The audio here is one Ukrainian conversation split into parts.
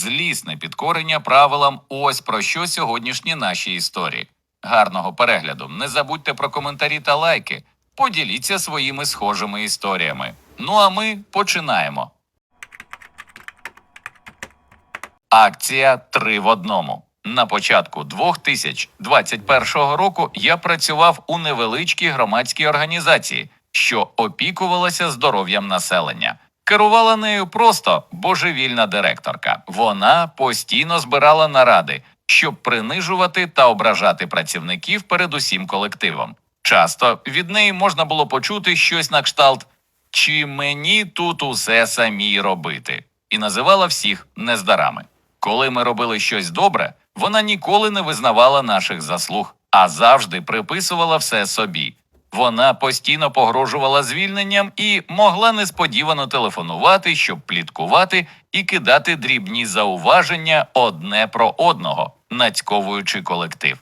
злісне підкорення правилам. Ось про що сьогоднішні наші історії. Гарного перегляду! Не забудьте про коментарі та лайки. Поділіться своїми схожими історіями. Ну а ми починаємо. Акція три в одному. На початку 2021 року я працював у невеличкій громадській організації, що опікувалася здоров'ям населення. Керувала нею просто божевільна директорка. Вона постійно збирала наради, щоб принижувати та ображати працівників перед усім колективом. Часто від неї можна було почути щось на кшталт чи мені тут усе самій робити, і називала всіх нездарами. Коли ми робили щось добре, вона ніколи не визнавала наших заслуг, а завжди приписувала все собі. Вона постійно погрожувала звільненням і могла несподівано телефонувати, щоб пліткувати і кидати дрібні зауваження одне про одного, нацьковуючи колектив.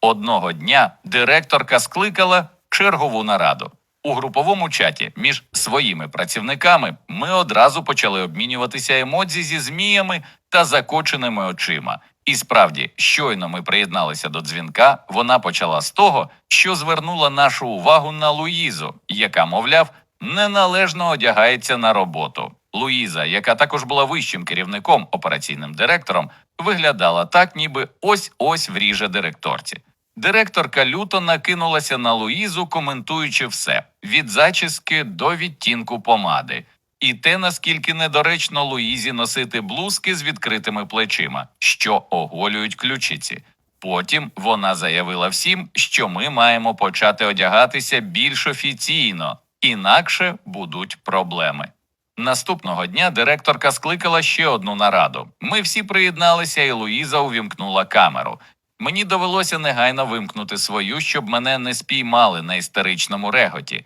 Одного дня директорка скликала чергову нараду. У груповому чаті між своїми працівниками ми одразу почали обмінюватися емодзі зі зміями та закоченими очима. І справді, щойно ми приєдналися до дзвінка, вона почала з того, що звернула нашу увагу на Луїзу, яка, мовляв, неналежно одягається на роботу. Луїза, яка також була вищим керівником, операційним директором, виглядала так, ніби ось ось вріже директорці. Директорка люто накинулася на Луїзу, коментуючи все від зачіски до відтінку помади, і те, наскільки недоречно Луїзі носити блузки з відкритими плечима, що оголюють ключиці. Потім вона заявила всім, що ми маємо почати одягатися більш офіційно, інакше будуть проблеми. Наступного дня директорка скликала ще одну нараду. Ми всі приєдналися, і Луїза увімкнула камеру. Мені довелося негайно вимкнути свою, щоб мене не спіймали на істеричному реготі.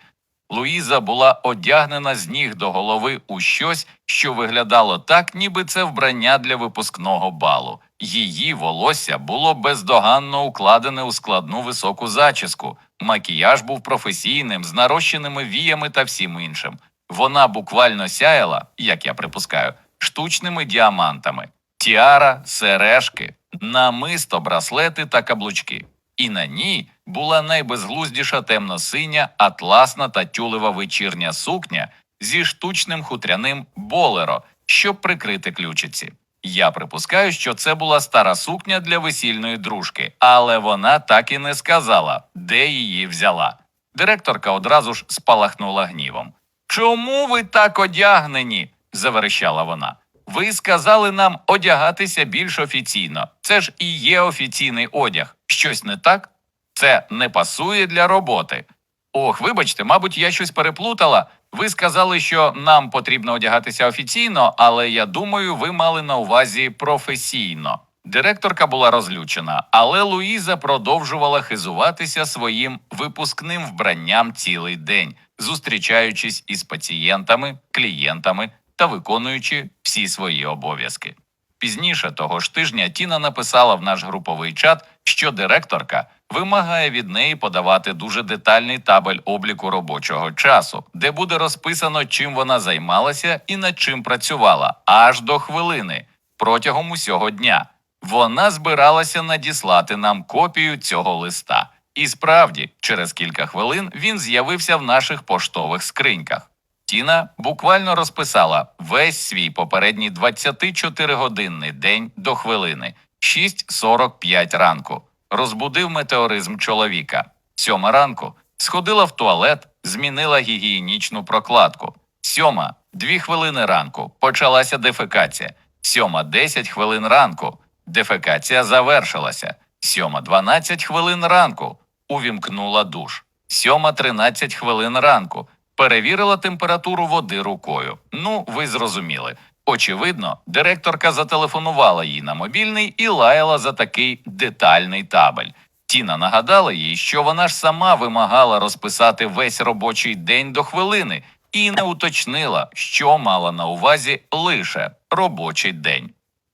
Луїза була одягнена з ніг до голови у щось, що виглядало так, ніби це вбрання для випускного балу. Її волосся було бездоганно укладене у складну високу зачіску. Макіяж був професійним, з нарощеними віями та всім іншим. Вона буквально сяяла, як я припускаю, штучними діамантами, тіара, сережки, намисто, браслети та каблучки. І на ній була найбезглуздіша темно-синя, атласна та тюлева вечірня сукня зі штучним хутряним болеро, щоб прикрити ключиці. Я припускаю, що це була стара сукня для весільної дружки, але вона так і не сказала, де її взяла. Директорка одразу ж спалахнула гнівом. Чому ви так одягнені? заверещала вона. Ви сказали нам одягатися більш офіційно. Це ж і є офіційний одяг. Щось не так? Це не пасує для роботи. Ох, вибачте, мабуть, я щось переплутала. Ви сказали, що нам потрібно одягатися офіційно, але я думаю, ви мали на увазі професійно. Директорка була розлючена, але Луїза продовжувала хизуватися своїм випускним вбранням цілий день, зустрічаючись із пацієнтами, клієнтами та виконуючи всі свої обов'язки. Пізніше того ж тижня Тіна написала в наш груповий чат, що директорка вимагає від неї подавати дуже детальний табель обліку робочого часу, де буде розписано, чим вона займалася і над чим працювала, аж до хвилини протягом усього дня. Вона збиралася надіслати нам копію цього листа. І справді, через кілька хвилин він з'явився в наших поштових скриньках. Тіна буквально розписала весь свій попередній 24-годинний день до хвилини 6.45 ранку. Розбудив метеоризм чоловіка. Сьома ранку сходила в туалет, змінила гігієнічну прокладку. Сьома дві хвилини ранку почалася дефекація. Сьома 10 хвилин ранку. Дефекація завершилася. Сьома 12 хвилин ранку. Увімкнула душ. Сьома 13 хвилин ранку. Перевірила температуру води рукою. Ну, ви зрозуміли. Очевидно, директорка зателефонувала їй на мобільний і лаяла за такий детальний табель. Тіна нагадала їй, що вона ж сама вимагала розписати весь робочий день до хвилини, і не уточнила, що мала на увазі лише робочий день.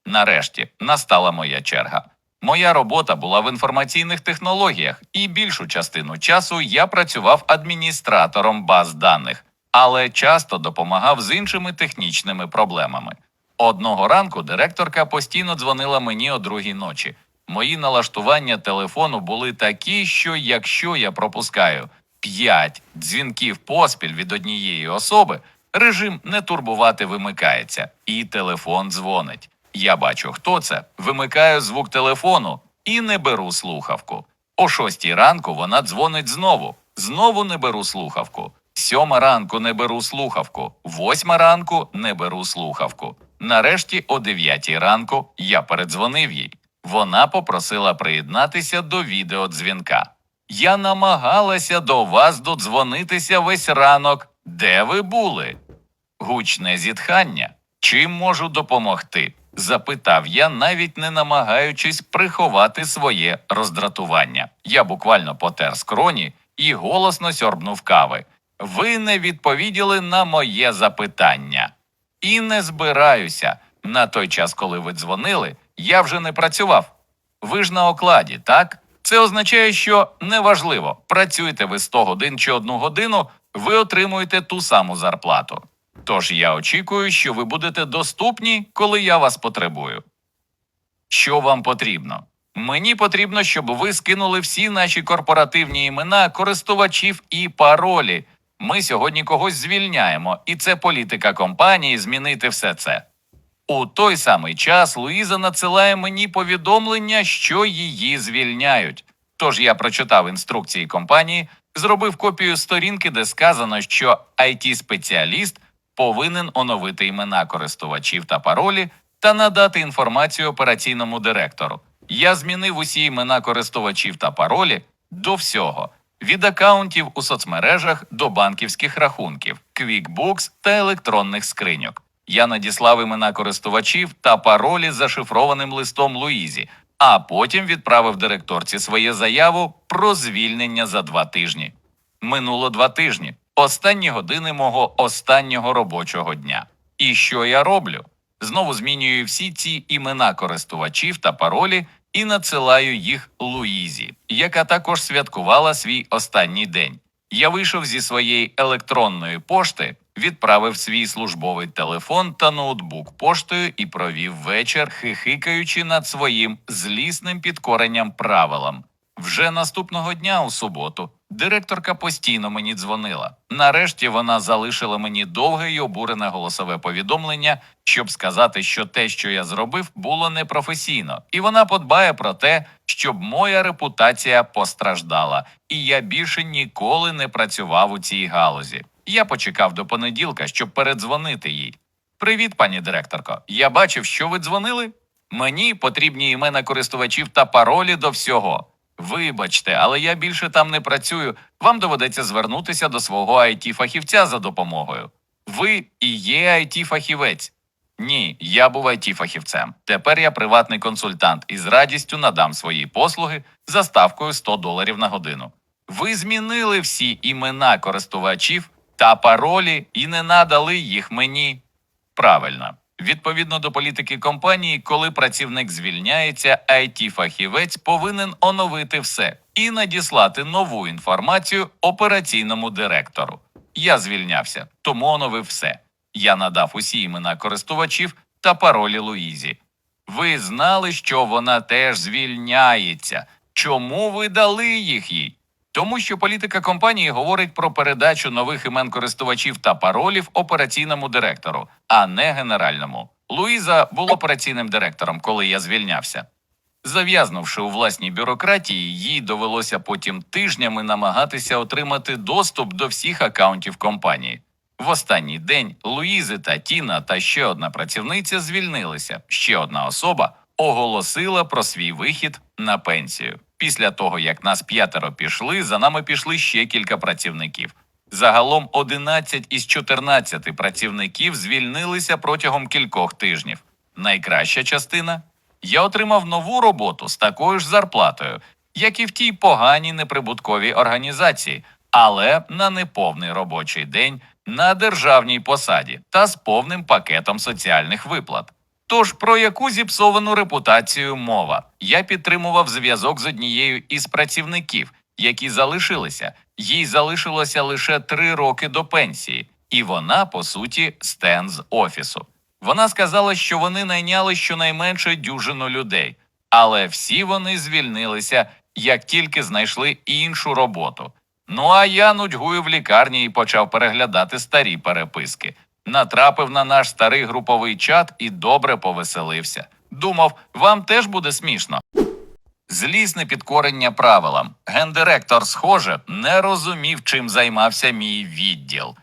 Нарешті настала моя черга. Моя робота була в інформаційних технологіях, і більшу частину часу я працював адміністратором баз даних, але часто допомагав з іншими технічними проблемами. Одного ранку директорка постійно дзвонила мені о другій ночі. Мої налаштування телефону були такі, що якщо я пропускаю п'ять дзвінків поспіль від однієї особи, режим не турбувати вимикається, і телефон дзвонить. Я бачу, хто це, вимикаю звук телефону і не беру слухавку. О шостій ранку вона дзвонить знову. Знову не беру слухавку. Сьома ранку не беру слухавку. Восьма ранку не беру слухавку. Нарешті, о дев'ятій ранку, я передзвонив їй. Вона попросила приєднатися до відеодзвінка. Я намагалася до вас додзвонитися весь ранок. Де ви були? Гучне зітхання. Чим можу допомогти? Запитав я, навіть не намагаючись приховати своє роздратування. Я буквально потер скроні і голосно сьорбнув кави. Ви не відповіділи на моє запитання. І не збираюся. На той час, коли ви дзвонили, я вже не працював. Ви ж на окладі, так? Це означає, що неважливо, працюєте ви 100 годин чи одну годину, ви отримуєте ту саму зарплату. Тож я очікую, що ви будете доступні, коли я вас потребую. Що вам потрібно? Мені потрібно, щоб ви скинули всі наші корпоративні імена користувачів і паролі. Ми сьогодні когось звільняємо, і це політика компанії змінити все це. У той самий час Луїза надсилає мені повідомлення, що її звільняють. Тож я прочитав інструкції компанії, зробив копію сторінки, де сказано, що it спеціаліст повинен оновити імена користувачів та паролі та надати інформацію операційному директору. Я змінив усі імена користувачів та паролі до всього від акаунтів у соцмережах до банківських рахунків, QuickBooks та електронних скриньок. Я надіслав імена користувачів та паролі зашифрованим листом Луїзі, а потім відправив директорці своє заяву про звільнення за два тижні. Минуло два тижні, останні години мого останнього робочого дня. І що я роблю? Знову змінюю всі ці імена користувачів та паролі і надсилаю їх Луїзі, яка також святкувала свій останній день. Я вийшов зі своєї електронної пошти, відправив свій службовий телефон та ноутбук поштою і провів вечір, хихикаючи над своїм злісним підкоренням правилам. Вже наступного дня у суботу директорка постійно мені дзвонила. Нарешті вона залишила мені довге й обурене голосове повідомлення, щоб сказати, що те, що я зробив, було непрофесійно, і вона подбає про те, щоб моя репутація постраждала, і я більше ніколи не працював у цій галузі. Я почекав до понеділка, щоб передзвонити їй. Привіт, пані директорко. Я бачив, що ви дзвонили. Мені потрібні імена користувачів та паролі до всього. Вибачте, але я більше там не працюю. Вам доведеться звернутися до свого it фахівця за допомогою. Ви і є it фахівець Ні, я був it фахівцем Тепер я приватний консультант і з радістю надам свої послуги за ставкою 100 доларів на годину. Ви змінили всі імена користувачів та паролі і не надали їх мені. Правильно. Відповідно до політики компанії, коли працівник звільняється, it фахівець повинен оновити все і надіслати нову інформацію операційному директору. Я звільнявся, тому оновив все. Я надав усі імена користувачів та паролі Луїзі. Ви знали, що вона теж звільняється. Чому ви дали їх їй? Тому що політика компанії говорить про передачу нових імен користувачів та паролів операційному директору, а не генеральному. Луїза була операційним директором, коли я звільнявся. Зав'язнувши у власній бюрократії, їй довелося потім тижнями намагатися отримати доступ до всіх акаунтів компанії. В останній день Луїзи та Тіна та ще одна працівниця звільнилися. Ще одна особа оголосила про свій вихід на пенсію. Після того, як нас п'ятеро пішли, за нами пішли ще кілька працівників. Загалом 11 із 14 працівників звільнилися протягом кількох тижнів. Найкраща частина я отримав нову роботу з такою ж зарплатою, як і в тій поганій неприбутковій організації, але на неповний робочий день на державній посаді та з повним пакетом соціальних виплат. Тож про яку зіпсовану репутацію мова? Я підтримував зв'язок з однією із працівників, які залишилися. Їй залишилося лише три роки до пенсії, і вона, по суті, стен з офісу. Вона сказала, що вони найняли щонайменше дюжину людей, але всі вони звільнилися, як тільки знайшли іншу роботу. Ну а я нудьгую в лікарні і почав переглядати старі переписки. Натрапив на наш старий груповий чат і добре повеселився. Думав, вам теж буде смішно. Злісне підкорення правилам. Гендиректор, схоже, не розумів, чим займався мій відділ.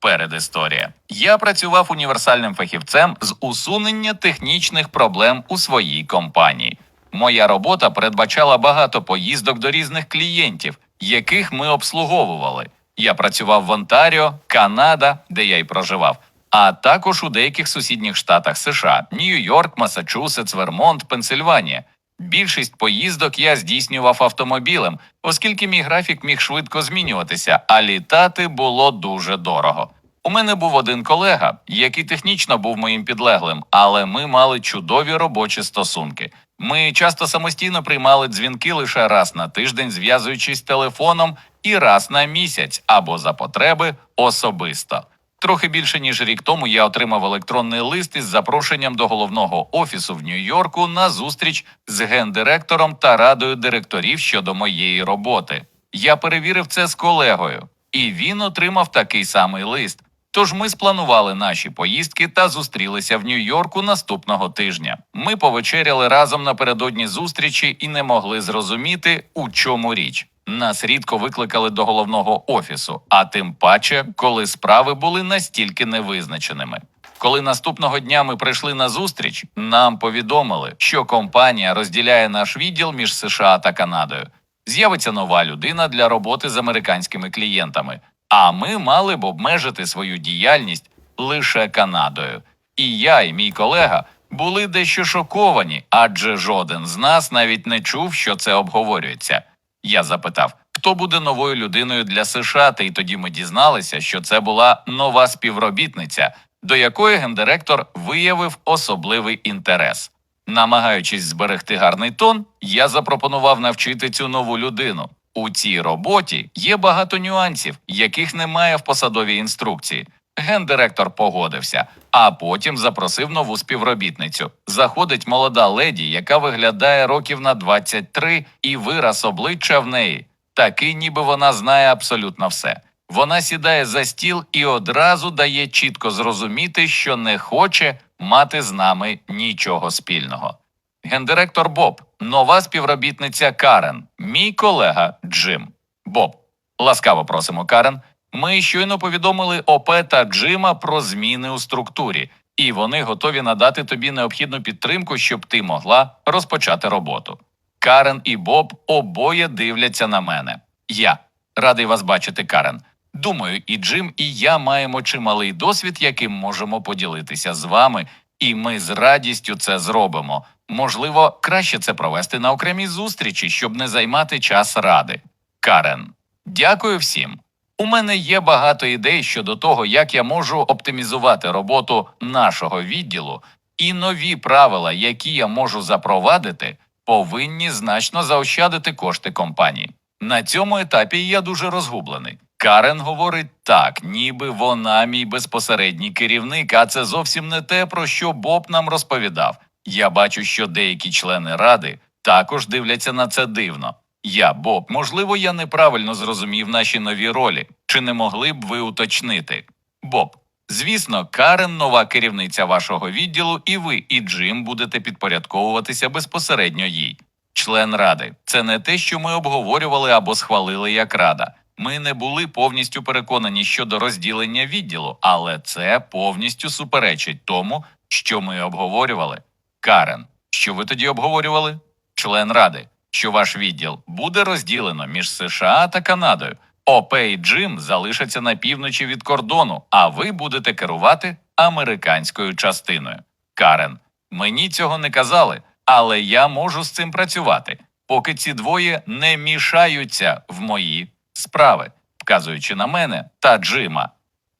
Передісторія. Я працював універсальним фахівцем з усунення технічних проблем у своїй компанії. Моя робота передбачала багато поїздок до різних клієнтів, яких ми обслуговували. Я працював в Онтаріо, Канада, де я й проживав, а також у деяких сусідніх штатах США: Нью-Йорк, Масачусетс, Вермонт, Пенсильванія. Більшість поїздок я здійснював автомобілем, оскільки мій графік міг швидко змінюватися, а літати було дуже дорого. У мене був один колега, який технічно був моїм підлеглим, але ми мали чудові робочі стосунки. Ми часто самостійно приймали дзвінки лише раз на тиждень, зв'язуючись телефоном, і раз на місяць або за потреби особисто. Трохи більше ніж рік тому я отримав електронний лист із запрошенням до головного офісу в Нью-Йорку на зустріч з гендиректором та радою директорів щодо моєї роботи. Я перевірив це з колегою, і він отримав такий самий лист. Тож ми спланували наші поїздки та зустрілися в Нью-Йорку наступного тижня. Ми повечеряли разом напередодні зустрічі і не могли зрозуміти, у чому річ. Нас рідко викликали до головного офісу, а тим паче, коли справи були настільки невизначеними. Коли наступного дня ми прийшли на зустріч, нам повідомили, що компанія розділяє наш відділ між США та Канадою. З'явиться нова людина для роботи з американськими клієнтами, а ми мали б обмежити свою діяльність лише Канадою. І я, і мій колега були дещо шоковані, адже жоден з нас навіть не чув, що це обговорюється. Я запитав, хто буде новою людиною для США, та й тоді ми дізналися, що це була нова співробітниця, до якої гендиректор виявив особливий інтерес. Намагаючись зберегти гарний тон, я запропонував навчити цю нову людину. У цій роботі є багато нюансів, яких немає в посадовій інструкції. Гендиректор погодився, а потім запросив нову співробітницю. Заходить молода леді, яка виглядає років на 23, і вираз обличчя в неї такий, ніби вона знає абсолютно все. Вона сідає за стіл і одразу дає чітко зрозуміти, що не хоче мати з нами нічого спільного. Гендиректор Боб, нова співробітниця Карен, мій колега Джим. Боб, ласкаво просимо, Карен. Ми щойно повідомили ОП та Джима про зміни у структурі, і вони готові надати тобі необхідну підтримку, щоб ти могла розпочати роботу. Карен і Боб обоє дивляться на мене. Я радий вас бачити, Карен. Думаю, і Джим, і я маємо чималий досвід, яким можемо поділитися з вами, і ми з радістю це зробимо. Можливо, краще це провести на окремій зустрічі, щоб не займати час ради. Карен, дякую всім. У мене є багато ідей щодо того, як я можу оптимізувати роботу нашого відділу, і нові правила, які я можу запровадити, повинні значно заощадити кошти компанії. На цьому етапі я дуже розгублений. Карен говорить так, ніби вона мій безпосередній керівник, а це зовсім не те, про що Боб нам розповідав. Я бачу, що деякі члени ради також дивляться на це дивно. Я, Боб, можливо, я неправильно зрозумів наші нові ролі. Чи не могли б ви уточнити? Боб, звісно, Карен нова керівниця вашого відділу, і ви, і Джим будете підпорядковуватися безпосередньо їй. Член ради, це не те, що ми обговорювали або схвалили як рада. Ми не були повністю переконані щодо розділення відділу, але це повністю суперечить тому, що ми обговорювали. Карен, що ви тоді обговорювали? Член ради, що ваш відділ буде розділено між США та Канадою. ОП і Джим залишаться на півночі від кордону, а ви будете керувати американською частиною. Карен, мені цього не казали, але я можу з цим працювати, поки ці двоє не мішаються в мої справи, вказуючи на мене та Джима.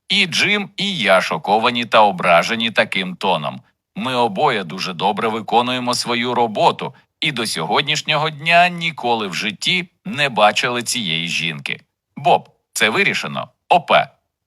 І Джим, і я шоковані та ображені таким тоном. Ми обоє дуже добре виконуємо свою роботу, і до сьогоднішнього дня ніколи в житті не бачили цієї жінки. Боб, це вирішено. ОП.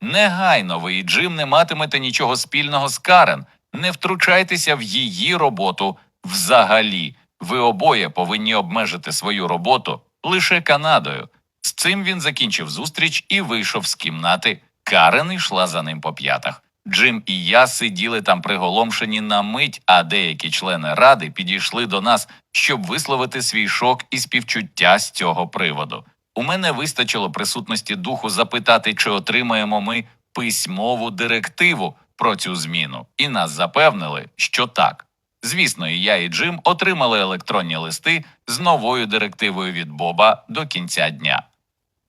Негайно ви і Джим не матимете нічого спільного з Карен. Не втручайтеся в її роботу взагалі. Ви обоє повинні обмежити свою роботу лише Канадою. З цим він закінчив зустріч і вийшов з кімнати. Карен йшла за ним по п'ятах. Джим і я сиділи там приголомшені на мить, а деякі члени ради підійшли до нас, щоб висловити свій шок і співчуття з цього приводу. У мене вистачило присутності духу запитати, чи отримаємо ми письмову директиву про цю зміну, і нас запевнили, що так. Звісно, і я, і Джим отримали електронні листи з новою директивою від Боба до кінця дня.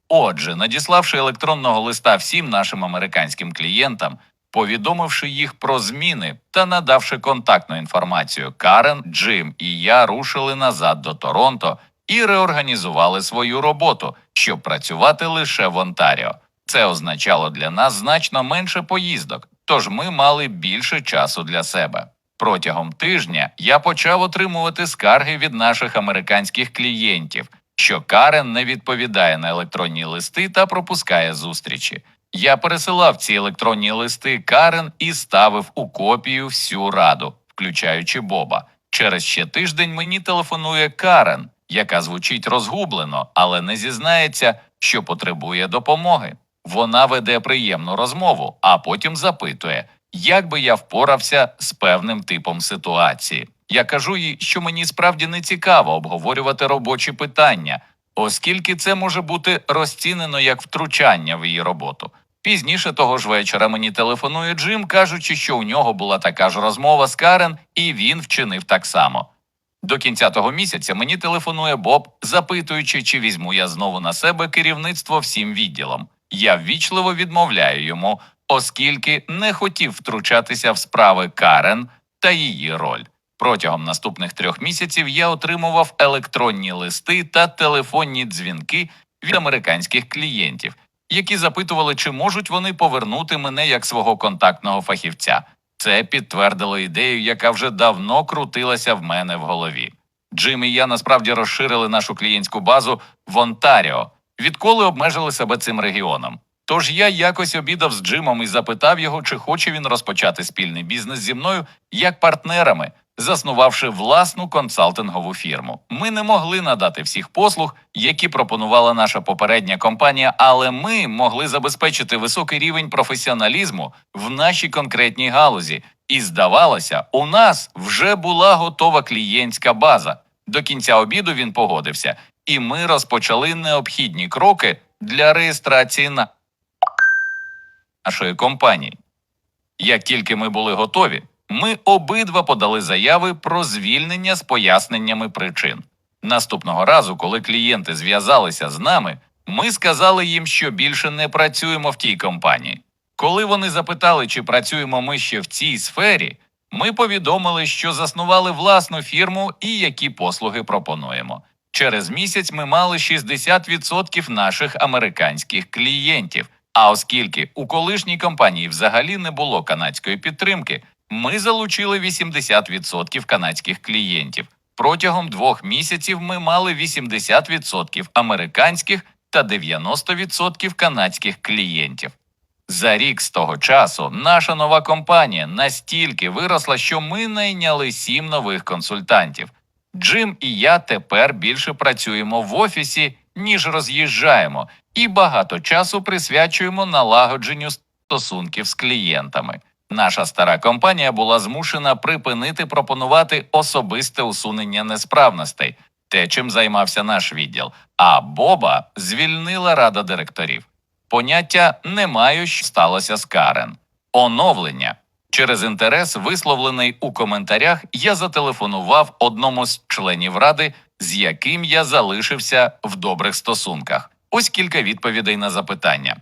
Отже, надіславши електронного листа всім нашим американським клієнтам, повідомивши їх про зміни та надавши контактну інформацію, Карен, Джим і я рушили назад до Торонто і реорганізували свою роботу, щоб працювати лише в Онтаріо. Це означало для нас значно менше поїздок, тож ми мали більше часу для себе. Протягом тижня я почав отримувати скарги від наших американських клієнтів, що Карен не відповідає на електронні листи та пропускає зустрічі. Я пересилав ці електронні листи Карен і ставив у копію всю раду, включаючи Боба. Через ще тиждень мені телефонує Карен, яка звучить розгублено, але не зізнається, що потребує допомоги. Вона веде приємну розмову, а потім запитує, як би я впорався з певним типом ситуації. Я кажу їй, що мені справді не цікаво обговорювати робочі питання, оскільки це може бути розцінено як втручання в її роботу. Пізніше того ж вечора мені телефонує Джим, кажучи, що у нього була така ж розмова з Карен, і він вчинив так само. До кінця того місяця мені телефонує Боб, запитуючи, чи візьму я знову на себе керівництво всім відділом. Я ввічливо відмовляю йому, оскільки не хотів втручатися в справи Карен та її роль. Протягом наступних трьох місяців я отримував електронні листи та телефонні дзвінки від американських клієнтів, які запитували, чи можуть вони повернути мене як свого контактного фахівця. Це підтвердило ідею, яка вже давно крутилася в мене в голові. Джим і я насправді розширили нашу клієнтську базу в Онтаріо, відколи обмежили себе цим регіоном. Тож я якось обідав з Джимом і запитав його, чи хоче він розпочати спільний бізнес зі мною як партнерами, заснувавши власну консалтингову фірму. Ми не могли надати всіх послуг, які пропонувала наша попередня компанія, але ми могли забезпечити високий рівень професіоналізму в нашій конкретній галузі. І здавалося, у нас вже була готова клієнтська база. До кінця обіду він погодився, і ми розпочали необхідні кроки для реєстрації нашої компанії. Як тільки ми були готові, ми обидва подали заяви про звільнення з поясненнями причин. Наступного разу, коли клієнти зв'язалися з нами, ми сказали їм, що більше не працюємо в тій компанії. Коли вони запитали, чи працюємо ми ще в цій сфері, ми повідомили, що заснували власну фірму і які послуги пропонуємо. Через місяць ми мали 60% наших американських клієнтів. А оскільки у колишній компанії взагалі не було канадської підтримки, ми залучили 80% канадських клієнтів. Протягом двох місяців ми мали 80% американських та 90% канадських клієнтів. За рік з того часу наша нова компанія настільки виросла, що ми найняли сім нових консультантів. Джим і я тепер більше працюємо в офісі, ніж роз'їжджаємо, і багато часу присвячуємо налагодженню стосунків з клієнтами. Наша стара компанія була змушена припинити пропонувати особисте усунення несправностей, те, чим займався наш відділ. А Боба звільнила рада директорів. Поняття не маю, що сталося з Карен. Оновлення. Через інтерес, висловлений у коментарях, я зателефонував одному з членів ради, з яким я залишився в добрих стосунках. Ось кілька відповідей на запитання.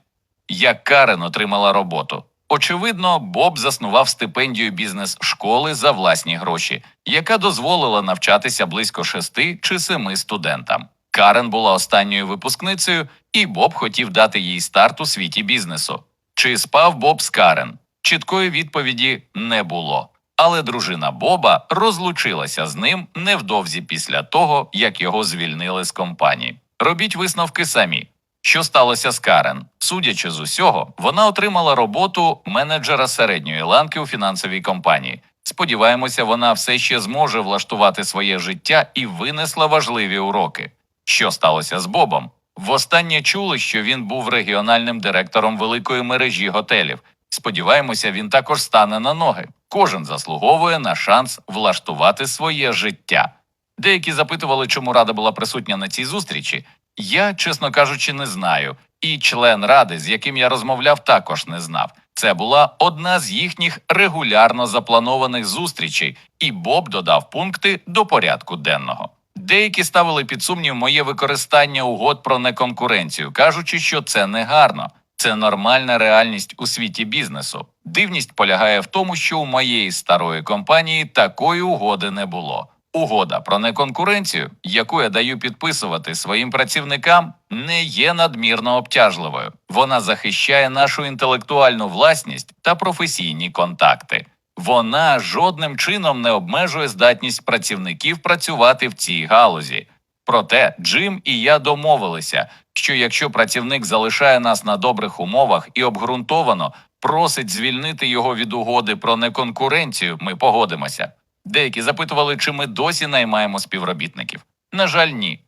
Як Карен отримала роботу? Очевидно, Боб заснував стипендію бізнес-школи за власні гроші, яка дозволила навчатися близько шести чи семи студентам. Карен була останньою випускницею, і Боб хотів дати їй старт у світі бізнесу. Чи спав Боб з Карен? Чіткої відповіді не було. Але дружина Боба розлучилася з ним невдовзі після того, як його звільнили з компанії. Робіть висновки самі. Що сталося з Карен? Судячи з усього, вона отримала роботу менеджера середньої ланки у фінансовій компанії. Сподіваємося, вона все ще зможе влаштувати своє життя і винесла важливі уроки. Що сталося з Бобом? Востаннє чули, що він був регіональним директором великої мережі готелів. Сподіваємося, він також стане на ноги. Кожен заслуговує на шанс влаштувати своє життя. Деякі запитували, чому рада була присутня на цій зустрічі. Я, чесно кажучи, не знаю. І член ради, з яким я розмовляв, також не знав. Це була одна з їхніх регулярно запланованих зустрічей, і Боб додав пункти до порядку денного. Деякі ставили під сумнів моє використання угод про неконкуренцію, кажучи, що це не гарно. Це нормальна реальність у світі бізнесу. Дивність полягає в тому, що у моєї старої компанії такої угоди не було. Угода про неконкуренцію, яку я даю підписувати своїм працівникам, не є надмірно обтяжливою. Вона захищає нашу інтелектуальну власність та професійні контакти. Вона жодним чином не обмежує здатність працівників працювати в цій галузі. Проте Джим і я домовилися, що якщо працівник залишає нас на добрих умовах і обґрунтовано просить звільнити його від угоди про неконкуренцію, ми погодимося. Деякі запитували, чи ми досі наймаємо співробітників. На жаль, ні.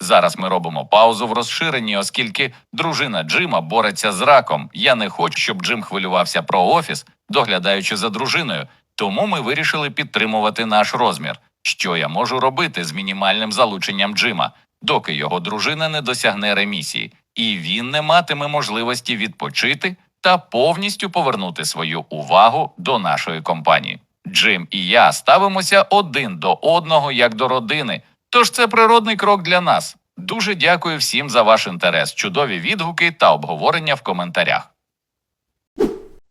Зараз ми робимо паузу в розширенні, оскільки дружина Джима бореться з раком. Я не хочу, щоб Джим хвилювався про офіс, доглядаючи за дружиною. Тому ми вирішили підтримувати наш розмір. Що я можу робити з мінімальним залученням Джима, доки його дружина не досягне ремісії, і він не матиме можливості відпочити та повністю повернути свою увагу до нашої компанії. Джим і я ставимося один до одного як до родини, тож це природний крок для нас. Дуже дякую всім за ваш інтерес, чудові відгуки та обговорення в коментарях.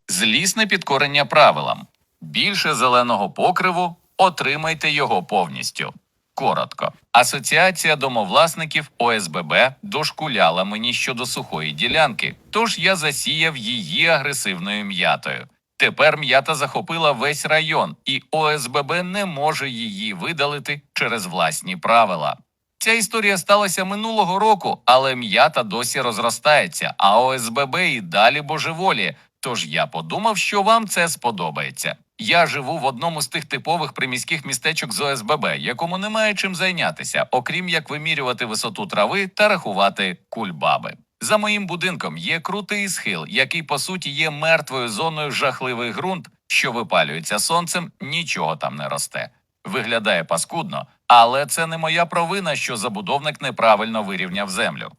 Злісне підкорення правилам. Більше зеленого покриву отримайте його повністю. Коротко, асоціація домовласників ОСББ дошкуляла мені щодо сухої ділянки, тож я засіяв її агресивною м'ятою. Тепер м'ята захопила весь район, і ОСББ не може її видалити через власні правила. Ця історія сталася минулого року, але м'ята досі розростається, а ОСББ і далі божеволіє. Тож я подумав, що вам це сподобається. Я живу в одному з тих типових приміських містечок з ОСББ, якому немає чим зайнятися, окрім як вимірювати висоту трави та рахувати кульбаби. За моїм будинком є крутий схил, який по суті є мертвою зоною жахливий ґрунт, що випалюється сонцем, нічого там не росте. Виглядає паскудно, але це не моя провина, що забудовник неправильно вирівняв землю.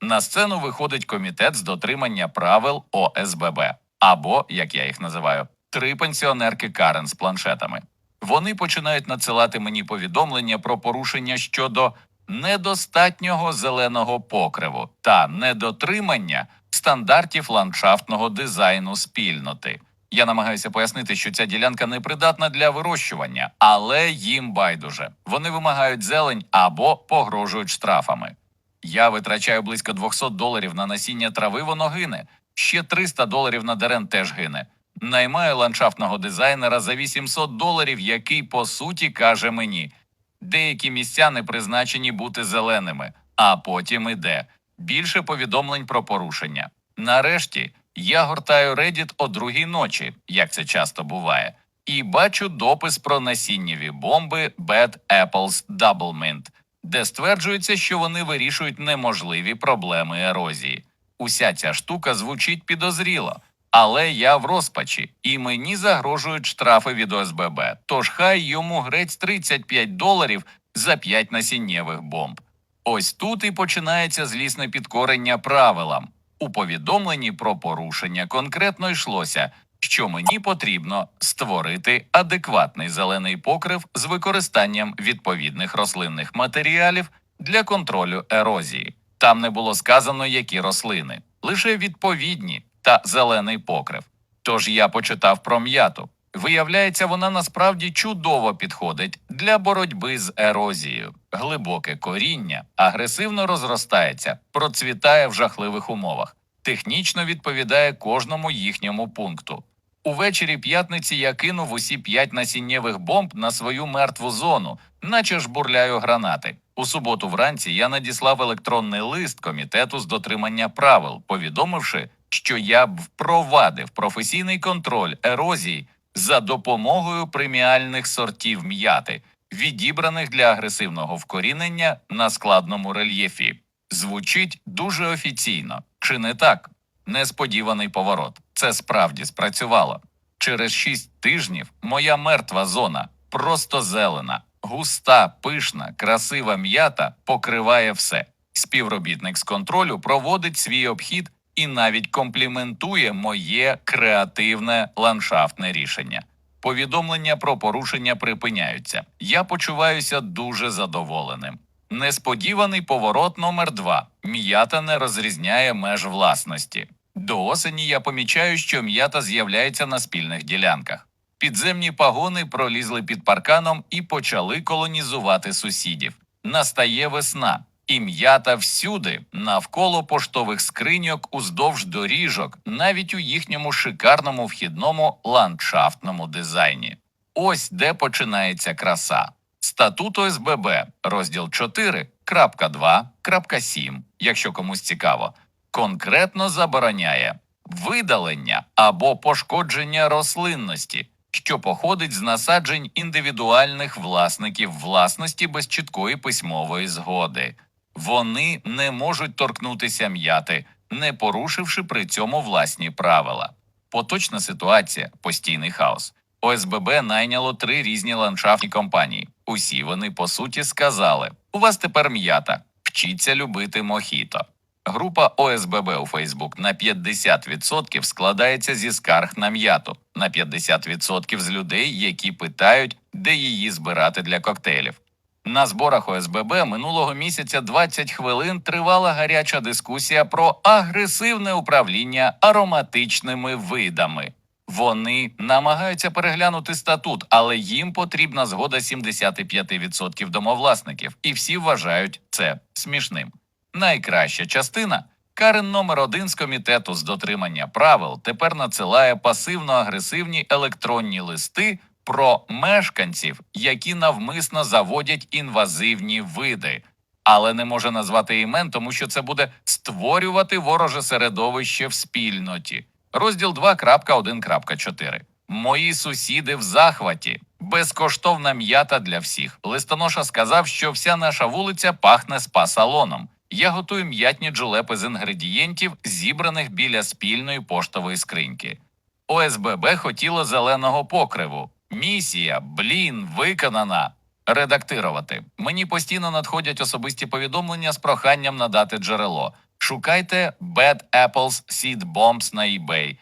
На сцену виходить комітет з дотримання правил ОСББ, або, як я їх називаю, три пенсіонерки Карен з планшетами. Вони починають надсилати мені повідомлення про порушення щодо недостатнього зеленого покриву та недотримання стандартів ландшафтного дизайну спільноти. Я намагаюся пояснити, що ця ділянка непридатна для вирощування, але їм байдуже. Вони вимагають зелень або погрожують штрафами. Я витрачаю близько 200 доларів на насіння трави, воно гине. Ще 300 доларів на дерен теж гине. Наймаю ландшафтного дизайнера за 800 доларів, який по суті каже мені: деякі місця не призначені бути зеленими, а потім іде більше повідомлень про порушення. Нарешті я гортаю Reddit о другій ночі, як це часто буває, і бачу допис про насіннєві бомби Bad Apples Double Mint, де стверджується, що вони вирішують неможливі проблеми ерозії. Уся ця штука звучить підозріло, але я в розпачі, і мені загрожують штрафи від ОСББ. Тож хай йому грець 35 доларів за 5 насіннєвих бомб. Ось тут і починається злісне підкорення правилам. У повідомленні про порушення конкретно йшлося, що мені потрібно створити адекватний зелений покрив з використанням відповідних рослинних матеріалів для контролю ерозії. Там не було сказано, які рослини, лише відповідні та зелений покрив. Тож я почитав про м'яту. Виявляється, вона насправді чудово підходить для боротьби з ерозією. Глибоке коріння агресивно розростається, процвітає в жахливих умовах, технічно відповідає кожному їхньому пункту. Увечері п'ятниці я кинув усі п'ять насіннєвих бомб на свою мертву зону, наче ж бурляю гранати. У суботу вранці я надіслав електронний лист комітету з дотримання правил, повідомивши, що я б впровадив професійний контроль ерозії за допомогою преміальних сортів м'яти, відібраних для агресивного вкорінення на складному рельєфі. Звучить дуже офіційно, чи не так? Несподіваний поворот. Це справді спрацювало. Через шість тижнів моя мертва зона просто зелена, густа, пишна, красива м'ята покриває все. Співробітник з контролю проводить свій обхід і навіть компліментує моє креативне ландшафтне рішення. Повідомлення про порушення припиняються. Я почуваюся дуже задоволеним. Несподіваний поворот номер два. М'ята не розрізняє меж власності. До осені я помічаю, що м'ята з'являється на спільних ділянках. Підземні пагони пролізли під парканом і почали колонізувати сусідів. Настає весна, і м'ята всюди, навколо поштових скриньок, уздовж доріжок, навіть у їхньому шикарному вхідному ландшафтному дизайні. Ось де починається краса. Статут ОСББ, розділ 4.2.7, якщо комусь цікаво, конкретно забороняє видалення або пошкодження рослинності, що походить з насаджень індивідуальних власників власності без чіткої письмової згоди. Вони не можуть торкнутися м'яти, не порушивши при цьому власні правила. Поточна ситуація постійний хаос. ОСББ найняло три різні ландшафтні компанії. Усі вони по суті сказали: у вас тепер м'ята, вчіться любити мохіто. Група ОСББ у Фейсбук на 50% складається зі скарг на м'яту, на 50% з людей, які питають, де її збирати для коктейлів. На зборах ОСББ минулого місяця 20 хвилин тривала гаряча дискусія про агресивне управління ароматичними видами. Вони намагаються переглянути статут, але їм потрібна згода 75% домовласників, і всі вважають це смішним. Найкраща частина Карен номер один з комітету з дотримання правил тепер надсилає пасивно-агресивні електронні листи про мешканців, які навмисно заводять інвазивні види, але не може назвати імен, тому що це буде створювати вороже середовище в спільноті. Розділ 2.1.4. Мої сусіди в захваті. Безкоштовна м'ята для всіх. Листоноша сказав, що вся наша вулиця пахне спа-салоном. Я готую м'ятні джулепи з інгредієнтів, зібраних біля спільної поштової скриньки. ОСББ хотіло зеленого покриву. Місія, блін, виконана. Редактирувати. Мені постійно надходять особисті повідомлення з проханням надати джерело. Шукайте Bad Apples Seed Bombs на eBay.